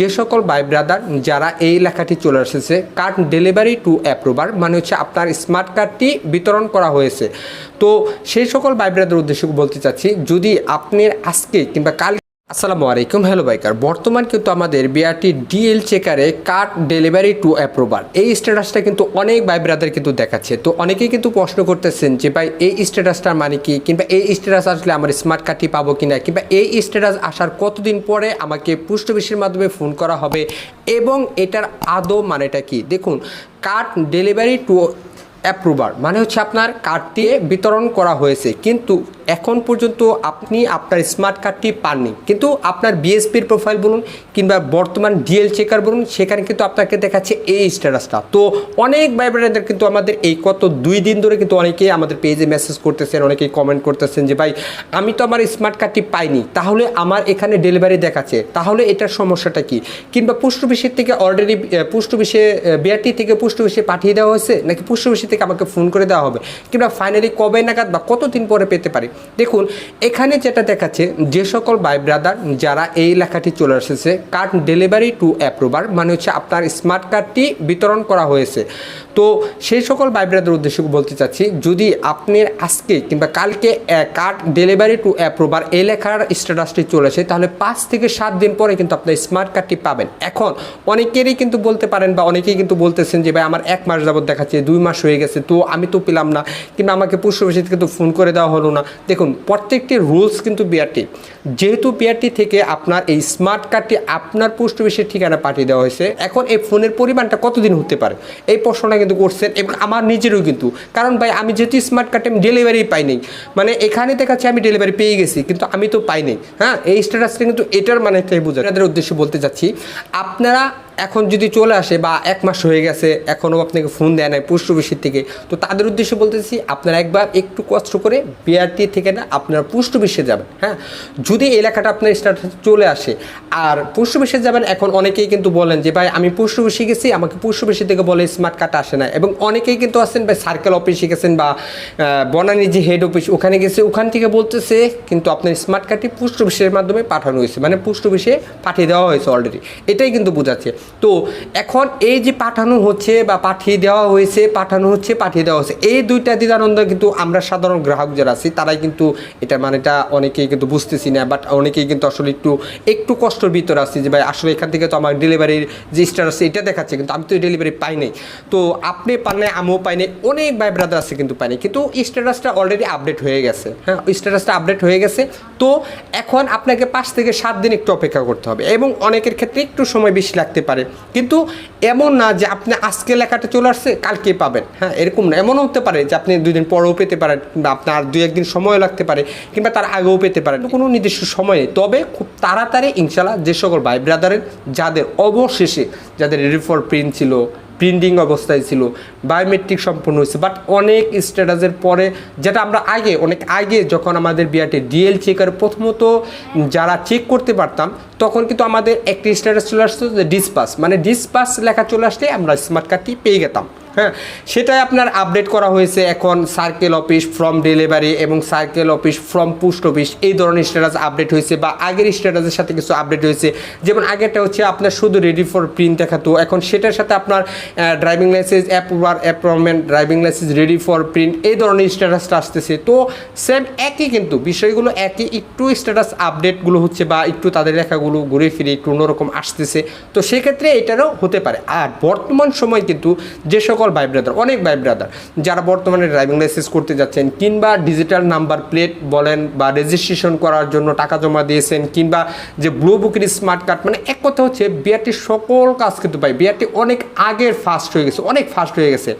যে সকল by brother যারা এই লেখাটি চলে এসেছে কার্ড ডেলিভারি টু অ্যাপ্রুভার মানে হচ্ছে আপনার স্মার্ট কার্ডটি বিতরণ করা হয়েছে। তো সেই সকল বাই ব্রাদার উদ্দেশ্যে বলতে চাচ্ছি, যদি আপনি আজকে কিংবা কাল আসসালামু আলাইকুম, হ্যালো বাইকার। বর্তমান কিন্তু আমাদের বিআরটি ডিএল চেকারে কার্ড ডেলিভারি টু অ্যাপ্রুভার এই স্ট্যাটাসটা কিন্তু অনেক ভাই ব্রাদার কিন্তু দেখাচ্ছে। তো অনেকেই কিন্তু প্রশ্ন করতেছেন যে, ভাই, এই স্ট্যাটাসটার মানে কি? কিংবা, এই স্ট্যাটাস আসলে আমার স্মার্ট কার্ডটি পাবো কিনা কিংবা, এই স্ট্যাটাস আসার কতদিন পরে আমাকে পুষ্ট অফিসের মাধ্যমে ফোন করা হবে? এবং এটার আদৌ মানেটা কি? দেখুন, কার্ড ডেলিভারি টু অ্যাপ্রুভার মানে হচ্ছে আপনার কার্ডটি বিতরণ করা হয়েছে। কিন্তু এখন পর্যন্ত আপনি আপনার স্মার্ট কার্ডটি পাননি। কিন্তু আপনার বিএসপির প্রোফাইল বলুন কিংবা বর্তমান ডিএল চেকার বলুন, সেখানে কিন্তু আপনাকে দেখাচ্ছে এই স্ট্যাটাসটা তো অনেক ভাইব্রেটারদের কিন্তু আমাদের এই কত দুই দিন ধরে কিন্তু অনেকেই আমাদের পেজে মেসেজ করতেছেন, অনেকেই কমেন্ট করতেছেন যে, ভাই, আমি তো আমার স্মার্ট কার্ডটি পাইনি, তাহলে আমার এখানে ডেলিভারি দেখাচ্ছে, তাহলে এটার সমস্যাটা কি? কিংবা পোস্ট অফিসের থেকে অলরেডি পোস্ট অফিসে বিআরটি থেকে পোস্ট অফিসে পাঠিয়ে দেওয়া হয়েছে, নাকি পোস্ট অফিস থেকে আমাকে ফোন করে দেওয়া হবে? কিংবা ফাইনালি কবে নাগাদ বা কতদিন পরে পেতে পারি? দেখুন, এখানে যেটা দেখাচ্ছে, যে সকল ভাই ব্রাদার যারা এই লেখাটি চলে এসেছে কার্ড ডেলিভারি টু অ্যাপ্রুভার মানে হচ্ছে আপনার স্মার্ট কার্ডটি বিতরণ করা হয়েছে। তো সেই সকল ভাই ব্রাদার উদ্দেশ্যে বলতে চাচ্ছি, যদি আপনি আজকে কিংবা কালকে কার্ড ডেলিভারি টু অ্যাপ্রুভার এই লেখার স্ট্যাটাসটি চলে আসে, তাহলে পাঁচ থেকে সাত দিন পরে কিন্তু আপনার স্মার্ট কার্ডটি পাবেন। এখন, অনেকেরই কিন্তু বলতে পারেন বা অনেকেই কিন্তু বলতেছেন যে, ভাই, আমার এক মাস যাবত দেখাচ্ছে, দুই মাস হয়ে গেছে, তো আমি তো পেলাম না। কিংবা আমাকে পুষ্প অফিস থেকে তো ফোন করে দেওয়া হলো না। দেখুন, প্রত্যেকটি রুলস কিন্তু বিআরটি যেহেতু বিআরটি থেকে আপনার এই স্মার্ট কার্ডটি আপনার পোস্ট অফিসের ঠিকানা পাঠিয়ে দেওয়া হয়েছে, এখন এই ফোনের পরিমাণটা কতদিন হতে পারে? এই প্রশ্নটা কিন্তু করছেন এবং আমার নিজেরও কিন্তু। কারণ ভাই, আমি যেহেতু স্মার্ট কার্ডে আমি ডেলিভারি পাইনি মানে এখানে দেখাচ্ছে আমি ডেলিভারি পেয়ে গেছি, কিন্তু আমি তো পাইনি হ্যাঁ এই স্ট্যাটাসটা কিন্তু এটার মানে একটাই বোঝা আপনাদের উদ্দেশ্যে বলতে চাচ্ছি, আপনারা এখন যদি চলে আসে বা এক মাস হয়ে গেছে, এখনও আপনাকে ফোন দেয় নাই পোস্ট অফিসের থেকে, তো তাদের উদ্দেশ্যে বলতেছি আপনারা একবার একটু কষ্ট করে বিআরটি থেকে না আপনারা পোস্ট অফিসে যাবেন হ্যাঁ? যদি এলাকাটা আপনার স্টার্ট চলে আসে, আর পোস্ট অফিসে যাবেন, এখন অনেকেই কিন্তু বলেন যে, ভাই, আমি পোস্ট অফিসে গেছি, আমাকে পোস্ট থেকে বলে স্মার্ট কার্ড আসে না। এবং অনেকেই কিন্তু আসেন ভাই সার্কেল অফিসে গেছেন বা বনানী যে হেড অফিস ওখানে গেছে, ওখান থেকে বলতেছে, কিন্তু আপনার স্মার্ট কার্ডটি পোস্ট অফিসের মাধ্যমে পাঠানো হয়েছে মানে পোস্ট অফিসে পাঠিয়ে দেওয়া হয়েছে অলরেডি এটাই কিন্তু বোঝাচ্ছে। তো এখন এই যে পাঠানো হচ্ছে বা পাঠিয়ে দেওয়া হয়েছে, পাঠানো হচ্ছে, পাঠিয়ে দেওয়া হচ্ছে এই দুইটা দ্বিধানন্দ কিন্তু আমরা সাধারণ গ্রাহক যারা আছি, তারাই কিন্তু এটা মানেটা অনেকেই কিন্তু বুঝতেছি না বাট অনেকেই কিন্তু আসলে একটু একটু কষ্টর ভিতরে আছি যে ভাই আসলে এখান থেকে তো আমার ডেলিভারির যে স্ট্যাটাস এটা দেখাচ্ছে, কিন্তু আমি তো ডেলিভারি পাই নাই। তো আপনি পান নাই, আমিও পাই নাই, অনেক ভাই ব্রাদার আছে কিন্তু পাই নাই, কিন্তু স্ট্যাটাসটা অলরেডি আপডেট হয়ে গেছে হ্যাঁ স্ট্যাটাসটা আপডেট হয়ে গেছে। তো এখন আপনাকে পাঁচ থেকে সাত দিন একটু অপেক্ষা করতে হবে, এবং অনেকের ক্ষেত্রে একটু সময় বেশি লাগতে পারে। কিন্তু এমন না যে আপনি আজকে লেখাটা চলে আসছে, কালকে পাবেন। হ্যাঁ এরকম না। এমনও হতে পারে যে আপনি দুই দিন পরেও পেতে পারেন, বা আপনার দুই একদিন সময় লাগতে পারে, কিংবা তার আগেও পেতে পারেন। কোনো নির্দিষ্ট সময় নেই। তবে খুব তাড়াতাড়ি ইনশাল্লাহ যে সকল ভাই ব্রাদারের যাদের অবশেষে যাদের রিফর প্রিন্ট ছিল প্রিন্টিং অবস্থায় ছিল বায়োমেট্রিক সম্পূর্ণ হয়েছে বাট অনেক স্ট্যাটাসের পরে, যেটা আমরা আগে, অনেক আগে যখন আমাদের বিআরটি ডিএল চেকার প্রথমত যারা চেক করতে পারতাম, তখন কিন্তু আমাদের একটি স্ট্যাটাস চলে আসতো যে ডিসপাস মানে ডিসপাস লেখা চলে আসলে আমরা স্মার্ট কার্ডটি পেয়ে যেতাম হ্যাঁ সেটাই আপনার আপডেট করা হয়েছে এখন সার্কেল অফিস ফ্রম ডেলিভারি এবং circle office from post office এই ধরনের স্ট্যাটাস আপডেট হয়েছে বা আগের স্ট্যাটাসের সাথে কিছু আপডেট হয়েছে। যেমন আগেরটা হচ্ছে আপনার শুধু রেডি ফর প্রিন্ট দেখাতো, এখন সেটার সাথে আপনার driving licence approver appointment driving licence ready for print এই ধরনের স্ট্যাটাসটা আসতেছে। তো সেম একই কিন্তু, বিষয়গুলো একই, একটু স্ট্যাটাস আপডেটগুলো হচ্ছে বা একটু তাদের লেখাগুলো ঘুরে ফিরে একটু অন্যরকম আসতেছে। তো সেক্ষেত্রে এটারও হতে পারে। আর বর্তমান সময় কিন্তু যে সকল ভাই ব্রাদার অনেক ভাই ব্রাদার যারা বর্তমানে ড্রাইভিং লাইসেন্স করতে যাচ্ছেন কিংবা ডিজিটাল নাম্বার প্লেট বলেন বা রেজিস্ট্রেশন করার জন্য টাকা জমা দিয়েছেন কিংবা যে ব্লু বুকের স্মার্ট কার্ড মানে এক কথা হচ্ছে বিআরটির সকল কাজ কিন্তু পাই বিআরটি অনেক আগের ফাস্ট হয়ে গেছে, অনেক ফাস্ট হয়ে গেছে।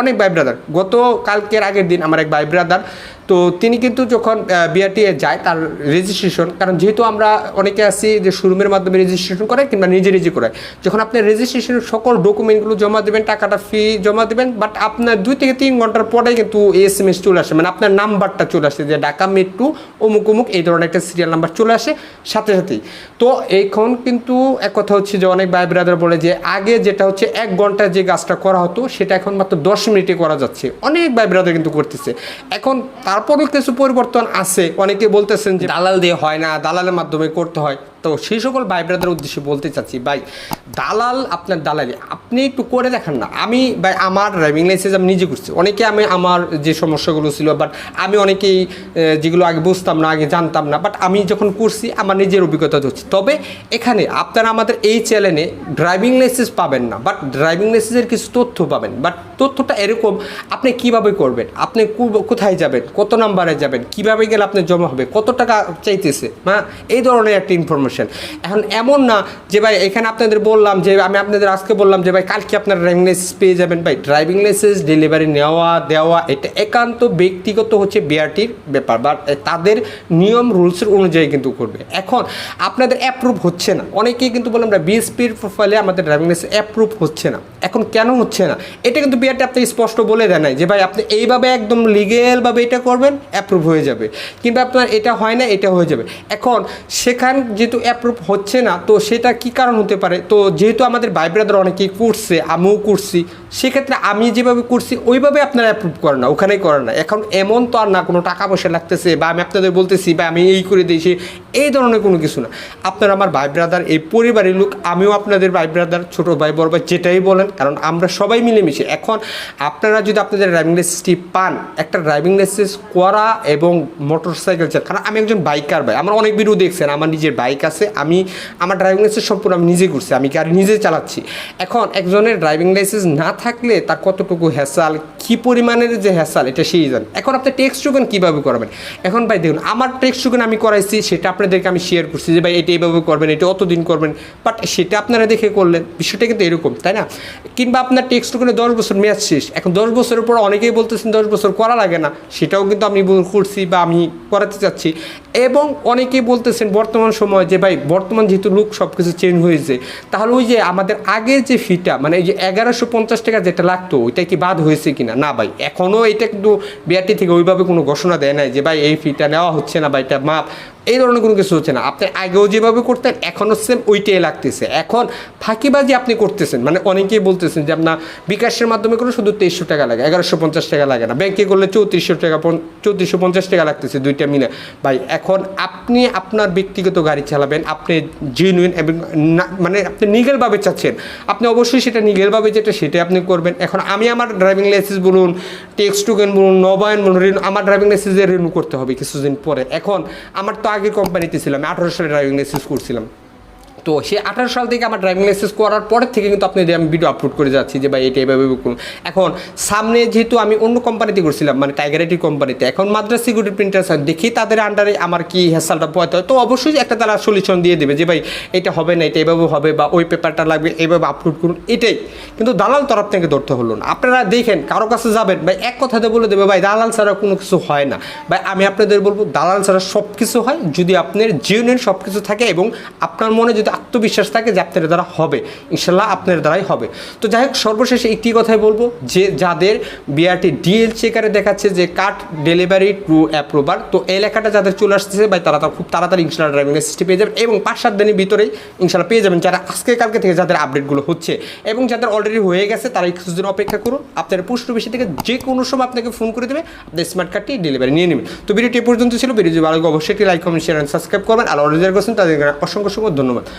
অনেক ভাই ব্রাদার গত কালকের আগের দিন আমার এক ভাই ব্রাদার তো তিনি কিন্তু যখন বিআরটি যায়, তার রেজিস্ট্রেশন কারণ যেহেতু আমরা অনেকে আছি যে শোরুমের মাধ্যমে রেজিস্ট্রেশন করে কিংবা নিজে নিজে করে যখন আপনি রেজিস্ট্রেশনের সকল ডকুমেন্টগুলো জমা দেবেন, টাকাটা ফি জমা দেবেন বাট আপনার দুই থেকে তিন ঘণ্টার পরে কিন্তু এস এম এস চলে আসে মানে আপনার নাম্বারটা চলে আসে, যে ঢাকা মেট্রো অমুক অমুক, এই ধরনের একটা সিরিয়াল নাম্বার চলে আসে, সাথে সাথেই। তো এখন কিন্তু এক কথা হচ্ছে যে অনেক ভাই ব্রাদার বলে যে আগে যেটা হচ্ছে এক ঘণ্টা যে গাছটা করা হতো, সেটা এখন মাত্র দশ মিনিটে করা যাচ্ছে। অনেক ভাই ব্রাদার কিন্তু করতেছে। এখন তারপরও কিছু পরিবর্তন আছে। অনেকে বলতেছেন যে দালাল দিয়ে হয় না। দালালের মাধ্যমে করতে হয়। তো সেই সকল ভাই ব্রাদার উদ্দেশ্যে বলতে চাচ্ছি, ভাই, দালাল আপনার দালালি, আপনি একটু করে দেখান না। আমি, ভাই, আমার ড্রাইভিং লাইসেন্স আমি নিজে করছি। অনেকে আমি আমার যে সমস্যাগুলো ছিল বাট আমি অনেকেই যেগুলো আগে বুঝতাম না, আগে জানতাম না বাট আমি যখন করছি, আমার নিজের অভিজ্ঞতা হচ্ছে। তবে এখানে আপনারা আমাদের এই চ্যানেলে ড্রাইভিং লাইসেন্স পাবেন না বাট ড্রাইভিং লাইসেন্সের কিছু তথ্য পাবেন। বাট তথ্যটা এরকম, আপনি কীভাবে করবেন? আপনি কোথায় যাবেন? কত নাম্বারে যাবেন? কীভাবে গেলে আপনার জমা হবে? কত টাকা চাইতেছে? হ্যাঁ? এই ধরনের একটা ইনফরমেশন এখন এমন না যে ভাই, এখানে আপনাদের বললাম যে, আমি আপনাদের আজকে বললাম যে ভাই, কালকে আপনার ড্রাইভিং লাইসেন্স পেয়ে যাবেন। ভাই ড্রাইভিং লাইসেন্স ডেলিভারি নেওয়া, দেওয়া, এটা একান্ত ব্যক্তিগত হচ্ছে বিআরটির ব্যাপার বা তাদের নিয়ম রুলসের অনুযায়ী কিন্তু করবে। এখন আপনাদের অ্যাপ্রুভ হচ্ছে না। অনেকেই কিন্তু বললাম না বিএসপির প্রোফাইলে আমাদের ড্রাইভিং লাইসেন্স অ্যাপ্রুভ হচ্ছে না। এখন কেন হচ্ছে না? এটা কিন্তু বিআরটি আপনাকে স্পষ্ট বলে দেয় নাই যে, ভাই, আপনি এইভাবে একদম লিগেলভাবে এটা করবেন অ্যাপ্রুভ হয়ে যাবে। কিংবা আপনার এটা হয় না, এটা হয়ে যাবে। এখন সেখান যেহেতু অ্যাপ্রুভ হচ্ছে না, তো সেটা কি কারণ হতে পারে? তো যেহেতু আমাদের ভাই ব্রাদার অনেকেই করছে, আমিও করছি, সেক্ষেত্রে আমি যেভাবে করছি, ওইভাবে আপনারা অ্যাপ্রুভ করেন না, ওখানেই করেন না। এখন এমন তো আর না, কোনো টাকা পয়সা লাগতেছে, বা আমি আপনাদের বলতেছি, বা আমি এই করে দিয়েছি, এই ধরনের কোনো কিছু না। আপনারা আমার ভাই ব্রাদার এই পরিবারের লোক, আমিও আপনাদের ভাই ব্রাদার ছোটো ভাই, বড় ভাই, যেটাই বলেন, কারণ আমরা সবাই মিলেমিশে। এখন আপনারা যদি আপনাদের ড্রাইভিং লাইসেন্সটি পান, একটা ড্রাইভিং লাইসেন্স করা এবং মোটর সাইকেল কারণ আমি একজন বাইকার ভাই, আমার অনেক ভিডিও দেখছেন, আমার নিজের বাইক আমি, আমার ড্রাইভিং লাইসেন্স সম্পূর্ণ আমি নিজে করছি, আমি গাড়ি নিজে চালাচ্ছি। এখন একজনের ড্রাইভিং লাইসেন্স না থাকলে তার কতটুকু হ্যাসাল কী পরিমাণের যে হ্যাসাল এটা সেই জান। এখন আপনি টেক্সট টোকেন কীভাবে করবেন? এখন ভাই দেখুন, আমার টেক্সট টোকেন আমি করাইছি, সেটা আপনাদেরকে আমি শেয়ার করছি যে ভাই এটা এইভাবে করবেন, এটা অতদিন করবেন বাট সেটা আপনারা দেখে করলেন, বিষয়টা কিন্তু এরকম, তাই না? কিংবা আপনার টেক্সট টোকেনে দশ বছর মেয়াদ শেষ, এখন দশ বছরের পর অনেকেই বলতেছেন দশ বছর করা লাগে না, সেটাও কিন্তু আমি করছি বা আমি করাতে চাচ্ছি। এবং অনেকেই বলতেছেন বর্তমান সময় যে, ভাই, বর্তমান যেহেতু লুক সব কিছু চেঞ্জ হয়েছে, তাহলে ওই যে আমাদের আগের যে ফিটা মানে এই যে এগারোশো পঞ্চাশ টাকা যেটা লাগতো, ওইটা কি বাদ হয়েছে কিনা? না, ভাই এখনও এটা কিন্তু বিআরটি থেকে ওইভাবে কোনো ঘোষণা দেয় নাই যে, ভাই, এই ফিটা নেওয়া হচ্ছে না বা এটা মাপ। এই ধরনের কোনো কিছু হচ্ছে না। আপনি আগেও যেভাবে করতেন, এখনও সেম ওইটাই লাগতেছে। এখন ফাঁকিবাজি আপনি করতেছেন। মানে অনেকেই বলতেছেন যে, আপনার বিকাশের মাধ্যমে করলে শুধু তেইশশো টাকা লাগে, এগারোশো পঞ্চাশ টাকা লাগে না। ব্যাংকে করলে চৌত্রিশশো টাকা চৌত্রিশশো পঞ্চাশ টাকা লাগতেছে দুইটা মিলে। ভাই, এখন আপনি আপনার ব্যক্তিগত গাড়ি চালাবেন, আপনি জেনুইন এবং মানে আপনি নিগেলভাবে চাচ্ছেন। আপনি অবশ্যই সেটা নিগেলভাবে যেটা, সেটাই আপনি করবেন। এখন আমি আমার ড্রাইভিং লাইসেন্স বলুন টেক্সট টোকেন বলুন, নবায়ন বলুন আমার ড্রাইভিং লাইসেন্সে রিনিউ করতে হবে কিছুদিন পরে। এখন আমার তো আগের কোম্পানিতে ছিলাম আঠারো সালে ড্রাইভিং লাইসেন্স করছিলাম। তো সেই আঠারো সাল থেকে আমার ড্রাইভিং লাইসেন্স করার পরের থেকে কিন্তু আপনাদের আমি ভিডিও আপলোড করে যাচ্ছি যে ভাই এটা এভাবে করুন এখন সামনে যেহেতু আমি অন্য কোম্পানিতে করছিলাম মানে টাইগার আইটি কোম্পানিতে এখন মাদ্রাস সিকিউরিটি প্রিন্টার স্যার দেখি তাদের আন্ডারে আমার কি হেসালটা পয়তে হয়। তো অবশ্যই একটা তারা সলিউশন দিয়ে দেবে যে ভাই এটা হবে না, এটা এভাবে হবে বা ওই পেপারটা লাগবে, এইভাবে আপলোড করুন, এটাই। কিন্তু দালাল তরফ থেকে ধরতে হলো না। আপনারা দেখেন, কারও কাছে যাবেন, ভাই এক কথাতে বলে দেবে, ভাই দালাল ছাড়া কোনো কিছু হয় না। ভাই আমি আপনাদের বলব, দালাল ছাড়া সব কিছু হয় যদি আপনার জিউনিয়ন সব কিছু থাকে এবং আপনার মনে যদি আত্মবিশ্বাস থাকে যে আপনার দ্বারা হবে। ইনশাল্লাহ আপনার দ্বারাই হবে। তো যাই হোক, সর্বশেষে একটি কথাই বলব যে যাদের বিআরটি ডিএল চেকারে দেখাচ্ছে যে কার্ড ডেলিভারি টু অ্যাপ্রুভার তো এই লেখাটা যাদের চলে আসতেছে ভাই, তারা খুব তাড়াতাড়ি ইনশাল্লাহ ড্রাইভিং লাইসেন্সটি পেয়ে যাবেন এবং পাঁচ সাত দিনের ভিতরেই ইনশাল্লাহ পেয়ে যাবেন যারা আজকে কালকে থেকে যাদের আপডেটগুলো হচ্ছে। এবং যাদের অলরেডি হয়ে গেছে, তারা কিছুদিন অপেক্ষা করুন, আপনার পোস্ট অফিস থেকে যে কোনো সময় আপনাকে ফোন করে দেবে আপনার স্মার্ট কার্ডটি ডেলিভারি নিয়ে নেবেন। তো ভিডিওটি পর্যন্ত ছিল ভিডিও ভালো অবশ্যই একটি লাইক কমেন্ট শেয়ার সাবস্ক্রাইব করবেন। আর অলরেডি করছেন তাদের অসংখ্য অসংখ্য ধন্যবাদ।